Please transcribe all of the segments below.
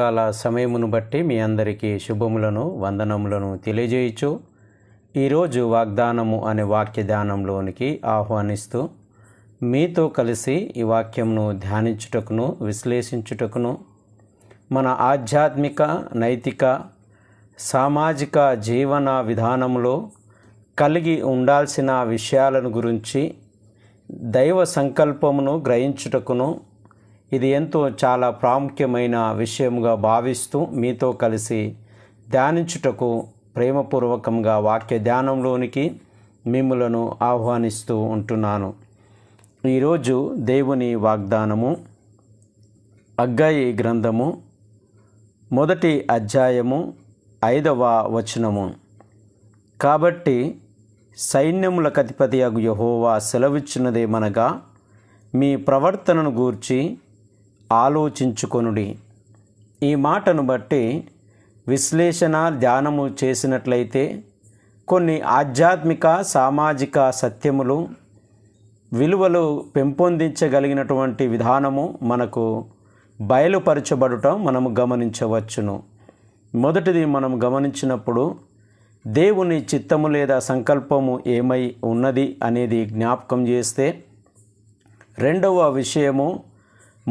ఉదయకాల సమయమును బట్టి మీ అందరికీ శుభములను వందనములను తెలియజేయచ్చు ఈరోజు వాగ్దానము అనే వాక్యదానంలోనికి ఆహ్వానిస్తూ మీతో కలిసి ఈ వాక్యంను ధ్యానించుటకును విశ్లేషించుటకును మన ఆధ్యాత్మిక నైతిక సామాజిక జీవన విధానంలో కలిగి ఉండాల్సిన విషయాలను గురించి దైవ సంకల్పమును గ్రహించుటకును ఇది ఎంతో చాలా ప్రాముఖ్యమైన విషయముగా భావిస్తూ మీతో కలిసి ధ్యానించుటకు ప్రేమపూర్వకంగా వాక్య ధ్యానంలోనికి మిమ్మలను ఆహ్వానిస్తూ ఉంటున్నాను. ఈరోజు దేవుని వాగ్దానము అగ్గాయి గ్రంథము మొదటి అధ్యాయము ఐదవ వచనము. కాబట్టి సైన్యముల కతిపతి అగు యహోవా సెలవిచ్చినదేమనగా మీ ప్రవర్తనను గూర్చి ఆలోచించుకొనుడి. ఈ మాటను బట్టి విశ్లేషణ ధ్యానము చేసినట్లయితే కొన్ని ఆధ్యాత్మిక సామాజిక సత్యములు విలువలు పెంపొందించగలిగినటువంటి విధానము మనకు బయలుపరచబడటం మనము గమనించవచ్చును. మొదటిది మనం గమనించినప్పుడు దేవుని చిత్తము లేదా సంకల్పము ఏమై ఉన్నది అనేది జ్ఞాపకం చేస్తే రెండవ విషయము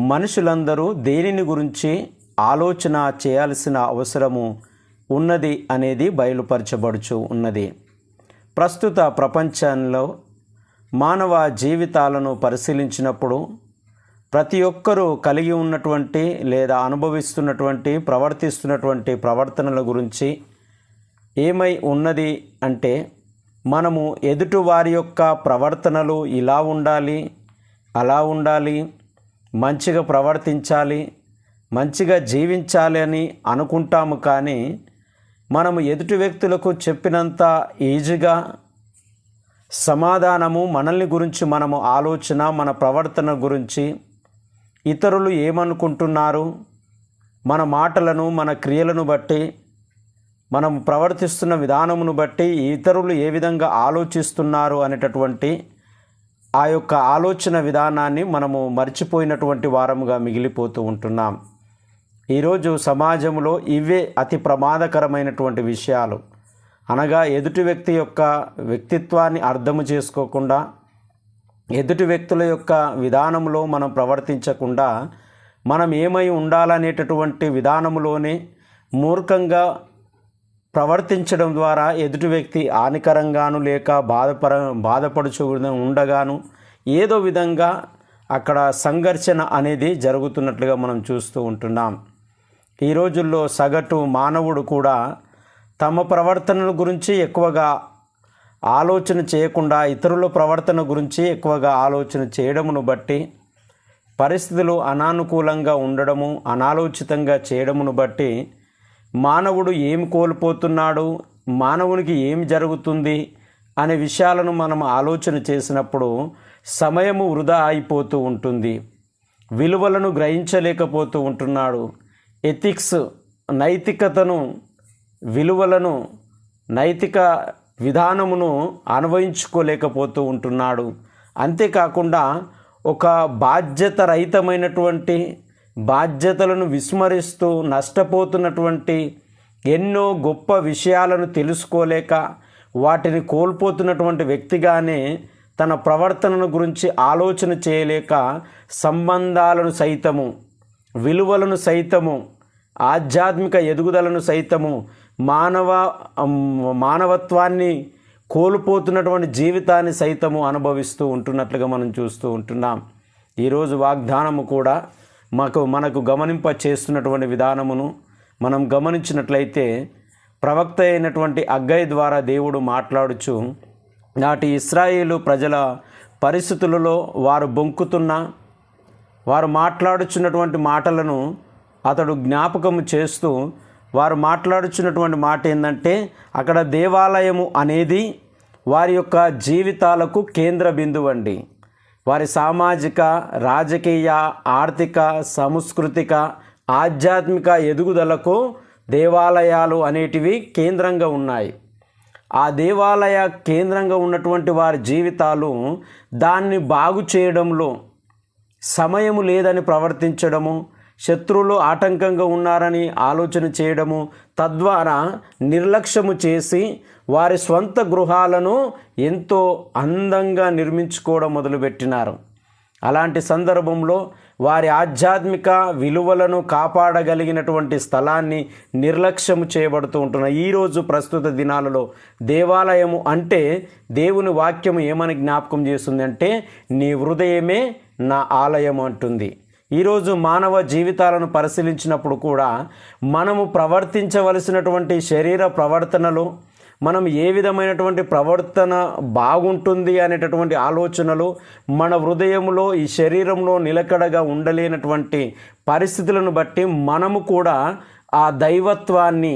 మనుషులందరూ దేనిని గురించి ఆలోచన చేయాల్సిన అవసరము ఉన్నది అనేది బయలుపరచబడుచు ఉన్నది. ప్రస్తుత ప్రపంచంలో మానవ జీవితాలను పరిశీలించినప్పుడు ప్రతి ఒక్కరూ కలిగి ఉన్నటువంటి లేదా అనుభవిస్తున్నటువంటి ప్రవర్తిస్తున్నటువంటి ప్రవర్తనల గురించి ఏమై ఉన్నది అంటే మనము ఎదుటివారి యొక్క ప్రవర్తనలు ఇలా ఉండాలి అలా ఉండాలి మంచిగా ప్రవర్తించాలి మంచిగా జీవించాలి అని అనుకుంటాము కానీ మనము ఎదుటి వ్యక్తులకు చెప్పినంత ఈజీగా సమాధానము మనల్ని గురించి మనము ఆలోచన మన ప్రవర్తన గురించి ఇతరులు ఏమనుకుంటున్నారు మన మాటలను మన క్రియలను బట్టి మనం ప్రవర్తిస్తున్న విధానమును బట్టి ఇతరులు ఏ విధంగా ఆలోచిస్తున్నారు అనేటటువంటి ఆ యొక్క ఆలోచన విధానాన్ని మనము మర్చిపోయినటువంటి వారముగా మిగిలిపోతూ ఉంటున్నాం. ఈరోజు సమాజంలో ఇవే అతి ప్రమాదకరమైనటువంటి విషయాలు. అనగా ఎదుటి వ్యక్తి యొక్క వ్యక్తిత్వాన్ని అర్థము చేసుకోకుండా ఎదుటి వ్యక్తుల యొక్క విధానంలో మనం ప్రవర్తించకుండా మనం ఏమై ఉండాలనేటటువంటి విధానంలోనే మూర్ఖంగా ప్రవర్తించడం ద్వారా ఎదుటి వ్యక్తి హానికరంగాను లేక బాధపర బాధపడుచు ఉండగాను ఏదో విధంగా అక్కడ సంఘర్షణ అనేది జరుగుతున్నట్లుగా మనం చూస్తూ ఉంటున్నాం. ఈ రోజుల్లో సగటు మానవుడు కూడా తమ ప్రవర్తనల గురించి ఎక్కువగా ఆలోచన చేయకుండా ఇతరుల ప్రవర్తన గురించి ఎక్కువగా ఆలోచన చేయడమును బట్టి పరిస్థితులు అనానుకూలంగా ఉండడము అనాలోచితంగా చేయడమును బట్టి మానవుడు ఏమి కోల్పోతున్నాడు? మానవునికి ఏమి జరుగుతుంది? అనే విషయాలను మనం ఆలోచన చేసినప్పుడు సమయము వృధా అయిపోతూ ఉంటుంది. విలువలను గ్రహించలేకపోతూ ఉంటున్నాడు. ఎథిక్స్ నైతికతను విలువలను నైతిక విధానమును అన్వయించుకోలేకపోతూ ఉంటున్నాడు. అంతేకాకుండా ఒక బాధ్యత రహితమైనటువంటి బాధ్యతలను విస్మరిస్తూ నష్టపోతున్నటువంటి ఎన్నో గొప్ప విషయాలను తెలుసుకోలేక వాటిని కోల్పోతున్నటువంటి వ్యక్తిగానే తన ప్రవర్తనను గురించి ఆలోచన చేయలేక సంబంధాలను సైతము విలువలను సైతము ఆధ్యాత్మిక ఎదుగుదలను సైతము మానవ మానవత్వాన్ని కోల్పోతున్నటువంటి జీవితాన్ని సైతము అనుభవిస్తూ ఉంటున్నట్లుగా మనం చూస్తూ ఉంటున్నాం. ఈరోజు వాగ్దానము కూడా మాకు మనకు గమనింప చేస్తున్నటువంటి విధానమును మనం గమనించినట్లయితే ప్రవక్త అయినటువంటి అగ్గయ్య ద్వారా దేవుడు మాట్లాడుచు నాటి ఇస్రాయేలు ప్రజల పరిస్థితులలో వారు బొంకుతున్న వారు మాట్లాడుచున్నటువంటి మాటలను అతడు జ్ఞాపకము చేస్తూ వారు మాట్లాడుచున్నటువంటి మాట ఏంటంటే అక్కడ దేవాలయము అనేది వారి యొక్క జీవితాలకు కేంద్ర బిందువు అండి వారి సామాజిక రాజకీయ ఆర్థిక సాంస్కృతిక ఆధ్యాత్మిక ఎదుగుదలకు దేవాలయాలు అనేటివి కేంద్రంగా ఉన్నాయి. ఆ దేవాలయ కేంద్రంగా ఉన్నటువంటి వారి జీవితాలు దాన్ని బాగు చేయడంలో సమయము లేదని ప్రవర్తించడము శత్రువులు ఆటంకంగా ఉన్నారని ఆలోచన చేయడము తద్వారా నిర్లక్ష్యము చేసి వారి స్వంత గృహాలను ఎంతో అందంగా నిర్మించుకోవడం మొదలుపెట్టినారు. అలాంటి సందర్భంలో వారి ఆధ్యాత్మిక విలువలను కాపాడగలిగినటువంటి స్థలాన్ని నిర్లక్ష్యము చేయబడుతూ ఉంటున్నాయి. ఈరోజు ప్రస్తుత దినాలలో దేవాలయము అంటే దేవుని వాక్యము ఏమని జ్ఞాపకం చేస్తుంది అంటే నీ హృదయమే నా ఆలయం అంటుంది. ఈరోజు మానవ జీవితాలను పరిశీలించినప్పుడు కూడా మనము ప్రవర్తించవలసినటువంటి శరీర ప్రవర్తనలు మనం ఏ విధమైనటువంటి ప్రవర్తన బాగుంటుంది అనేటటువంటి ఆలోచనలు మన హృదయంలో ఈ శరీరంలో నిలకడగా ఉండలేనటువంటి పరిస్థితులను బట్టి మనము కూడా ఆ దైవత్వాన్ని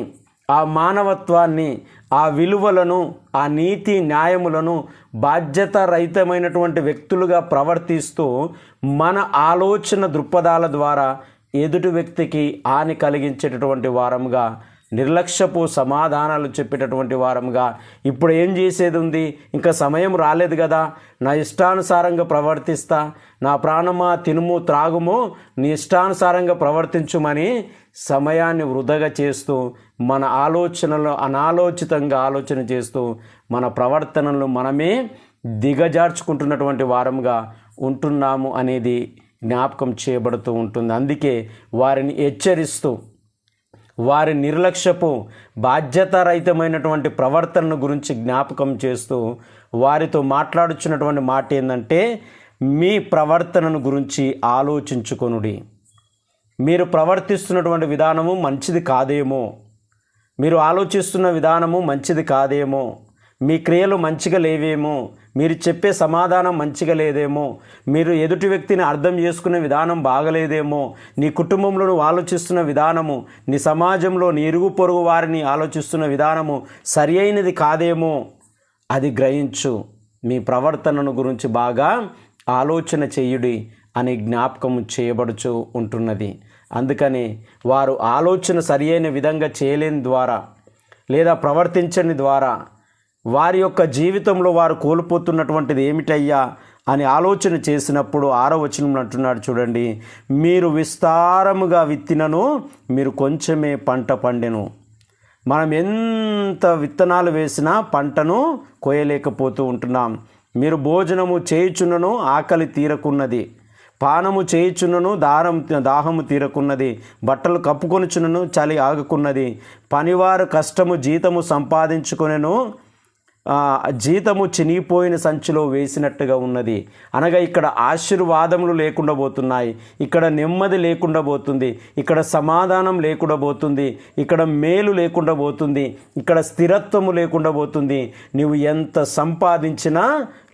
ఆ మానవత్వాన్ని ఆ విలువలను ఆ నీతి న్యాయములను బాధ్యత రహితమైనటువంటి వ్యక్తులుగా ప్రవర్తిస్తూ మన ఆలోచన దృక్పథాల ద్వారా ఎదుటి వ్యక్తికి హాని కలిగించేటటువంటి వారంగా నిర్లక్ష్యపు సమాధానాలు చెప్పేటటువంటి వారంగా ఇప్పుడు ఏం చేసేది ఉంది? ఇంకా సమయం రాలేదు కదా. నా ఇష్టానుసారంగా ప్రవర్తిస్తా. నా ప్రాణమా తినుము త్రాగుము? నీ ఇష్టానుసారంగా ప్రవర్తించుమని సమయాన్ని వృధగా చేస్తూ మన ఆలోచనలు అనాలోచితంగా ఆలోచన చేస్తూ మన ప్రవర్తనలు మనమే దిగజార్చుకుంటున్నటువంటి వారంగా ఉంటున్నాము అనేది జ్ఞాపకం చేయబడుతూ ఉంటుంది. అందుకే వారిని హెచ్చరిస్తూ వారి నిర్లక్ష్యపు బాధ్యతారహితమైనటువంటి ప్రవర్తనను గురించి జ్ఞాపకం చేస్తూ వారితో మాట్లాడుచున్నటువంటి మాట ఏంటంటే మీ ప్రవర్తనను గురించి ఆలోచించుకొనుడి. మీరు ప్రవర్తిస్తున్నటువంటి విధానము మంచిది కాదేమో. మీరు ఆలోచిస్తున్న విధానము మంచిది కాదేమో. మీ క్రియలు మంచిగా లేవేమో. మీరు చెప్పే సమాధానం మంచిగా లేదేమో. మీరు ఎదుటి వ్యక్తిని అర్థం చేసుకునే విధానం బాగలేదేమో. నీ కుటుంబంలో నువ్వు ఆలోచిస్తున్న విధానము నీ సమాజంలో నీ ఇరుగు పొరుగు వారిని ఆలోచిస్తున్న విధానము సరి అయినది కాదేమో. అది గ్రహించు. మీ ప్రవర్తనను గురించి బాగా ఆలోచన చేయుడి అని జ్ఞాపకం చేయబడుచు ఉంటున్నది. అందుకని వారు ఆలోచన సరి అయిన విధంగా చేయలేని ద్వారా లేదా ప్రవర్తించని ద్వారా వారి యొక్క జీవితంలో వారు కోల్పోతున్నటువంటిది ఏమిటయ్యా అని ఆలోచన చేసినప్పుడు ఆరో వచనం అంటున్నాడు చూడండి మీరు విస్తారముగా విత్తినను మీరు కొంచెమే పంట పండెను. మనం ఎంత విత్తనాలు వేసినా పంటను కోయలేకపోతూ ఉంటున్నాం. మీరు భోజనము చేయుచున్నను ఆకలి తీరకున్నది. పానము చేయుచున్నను దారం దాహము తీరకున్నది బట్టలు కప్పుకొనుచున్నను చలి ఆగుకున్నది. పనివారు కష్టము జీతము సంపాదించుకునేను జీతము చినిగిపోయిన సంచిలో వేసినట్టుగా ఉన్నది. అనగా ఇక్కడ ఆశీర్వాదములు లేకుండా పోతున్నాయి. ఇక్కడ నెమ్మది లేకుండా పోతుంది. ఇక్కడ సమాధానం లేకుండా పోతుంది. ఇక్కడ మేలు లేకుండా పోతుంది. ఇక్కడ స్థిరత్వము లేకుండా పోతుంది. నీవు ఎంత సంపాదించినా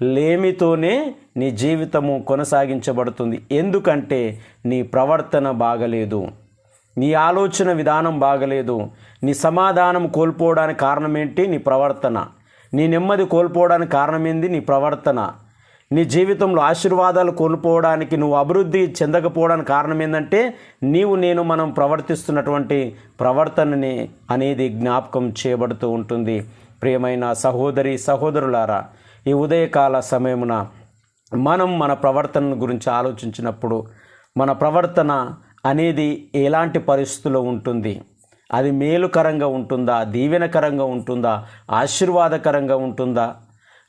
లేమితోనే నీ జీవితము కొనసాగించబడుతుంది. ఎందుకంటే నీ ప్రవర్తన బాగలేదు. నీ ఆలోచన విధానం బాగలేదు. నీ సమాధానం కోల్పోవడానికి కారణం ఏంటి నీ ప్రవర్తన. నీ నెమ్మది కోల్పోవడానికి కారణం ఏంది నీ ప్రవర్తన. నీ జీవితంలో ఆశీర్వాదాలు కోల్పోవడానికి నువ్వు అభివృద్ధి చెందకపోవడానికి కారణం ఏంటంటే నీవు నేను మనం ప్రవర్తిస్తున్నటువంటి ప్రవర్తనని అనేది జ్ఞాపకం చేయబడుతూ ఉంటుంది. ప్రియమైన సహోదరి సహోదరులారా ఈ ఉదయకాల సమయమున మనం మన ప్రవర్తన గురించి ఆలోచించినప్పుడు మన ప్రవర్తన అనేది ఎలాంటి పరిస్థితుల్లో ఉంటుంది? అది మేలుకరంగా ఉంటుందా? దీవెనకరంగా ఉంటుందా? ఆశీర్వాదకరంగా ఉంటుందా?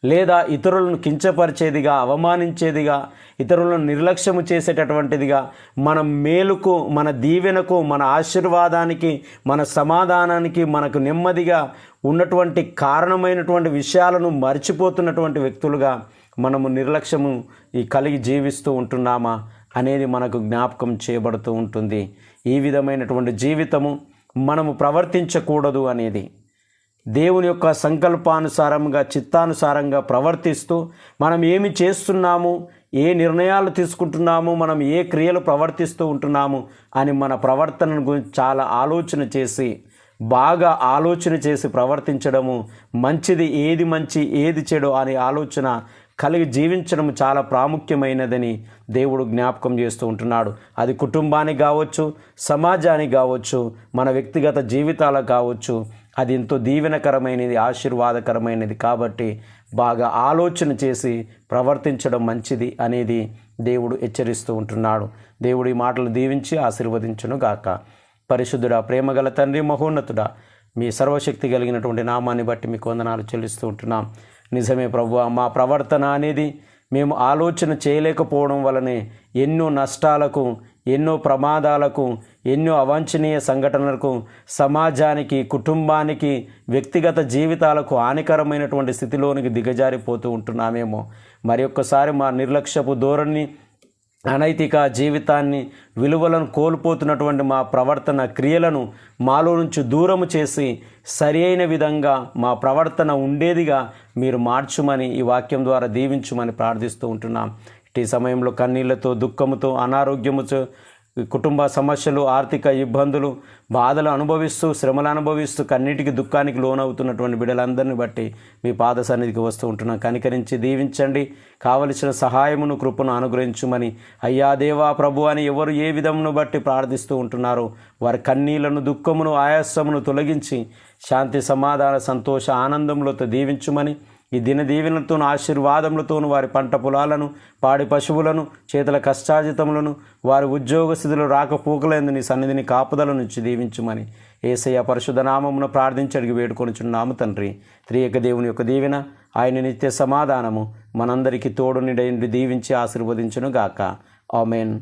లేదా ఇతరులను కించపరిచేదిగా అవమానించేదిగా ఇతరులను నిర్లక్ష్యము చేసేటటువంటిదిగా మన మేలుకు మన దీవెనకు మన ఆశీర్వాదానికి మన సమాధానానికి మనకు నెమ్మదిగా ఉన్నటువంటి కారణమైనటువంటి విషయాలను మర్చిపోతున్నటువంటి వ్యక్తులుగా మనము నిర్లక్ష్యము ఈ కలిగి జీవిస్తూ ఉంటున్నామా అనేది మనకు జ్ఞాపకం చేయబడుతూ ఉంటుంది. ఈ విధమైనటువంటి జీవితము మనము ప్రవర్తించకూడదు అనేది. దేవుని యొక్క సంకల్పానుసారంగా చిత్తానుసారంగా ప్రవర్తిస్తూ మనం ఏమి చేస్తున్నాము ఏ నిర్ణయాలు తీసుకుంటున్నాము మనం ఏ క్రియలు ప్రవర్తిస్తూ ఉంటున్నాము అని మన ప్రవర్తనను గురించి చాలా ఆలోచన చేసి బాగా ఆలోచన చేసి ప్రవర్తించడము మంచిది ఏది మంచి ఏది చెడు అనే ఆలోచన కలిగి జీవించడం చాలా ప్రాముఖ్యమైనదని దేవుడు జ్ఞాపకం చేస్తూ ఉంటున్నాడు. అది కుటుంబానికి కావచ్చు సమాజానికి కావచ్చు మన వ్యక్తిగత జీవితాలకు కావచ్చు అది ఎంతో దీవెనకరమైనది ఆశీర్వాదకరమైనది కాబట్టి బాగా ఆలోచన చేసి ప్రవర్తించడం మంచిది అనేది దేవుడు హెచ్చరిస్తూ ఉంటున్నాడు. దేవుడు ఈ మాటలు దీవించి ఆశీర్వదించును గాక. పరిశుద్ధుడా ప్రేమగల తండ్రి మహోన్నతుడా మీ సర్వశక్తి కలిగినటువంటి నామాన్ని బట్టి మీకు వందనాలు చెల్లిస్తూ ఉంటున్నాం. నిజమే ప్రభు మా ప్రవర్తన అనేది మేము ఆలోచన చేయలేకపోవడం వలనే ఎన్నో నష్టాలకు ఎన్నో ప్రమాదాలకు ఎన్నో అవాంఛనీయ సంఘటనలకు సమాజానికి కుటుంబానికి వ్యక్తిగత జీవితాలకు హానికరమైనటువంటి స్థితిలోనికి దిగజారిపోతూ ఉంటున్నామేమో. మరి ఒక్కసారి మా నిర్లక్ష్యపు ధోరణి అనైతిక జీవితాన్ని విలువలను కోల్పోతున్నటువంటి మా ప్రవర్తన క్రియలను మాలో నుంచి దూరము చేసి సరి అయిన విధంగా మా ప్రవర్తన ఉండేదిగా మీరు మార్చుమని ఈ వాక్యం ద్వారా దీవించుమని ప్రార్థిస్తూ ఉంటున్నాం. ఇటీ సమయంలో కన్నీళ్ళతో దుఃఖముతో అనారోగ్యముతో కుటుంబ సమస్యలు ఆర్థిక ఇబ్బందులు బాధలు అనుభవిస్తూ శ్రమలు అనుభవిస్తూ కన్నిటికి దుఃఖానికి లోనవుతున్నటువంటి బిడ్డలందరిని బట్టి మీ పాద సన్నిధికి వస్తూ ఉంటున్నాం. కనికరించి దీవించండి. కావలసిన సహాయమును కృపను అనుగ్రహించుమని అయ్యా దేవా ప్రభు అని ఎవరు ఏ విధమును బట్టి ప్రార్థిస్తూ ఉంటున్నారో వారి కన్నీళ్ళను దుఃఖమును ఆయాసమును తొలగించి శాంతి సమాధాన సంతోష ఆనందములతో దీవించుమని ఈ దిన ఆశీర్వాదములతోను వారి పంట పొలాలను పాడి పశువులను చేతుల కష్టాజితములను వారి ఉద్యోగ స్థితిలో రాకపోకలందు నీ సన్నిధిని కాపుదల నుంచి దీవించుమని ఏసయ్య పరిశుధ నామమున ప్రార్థించి అడిగి వేడుకొనిచున్నాము తండ్రి. త్రియక దేవుని యొక్క దీవెన ఆయన నిత్య సమాధానము మనందరికీ తోడు నిడైండి దీవించి ఆశీర్వదించును గాక ఆమెన్.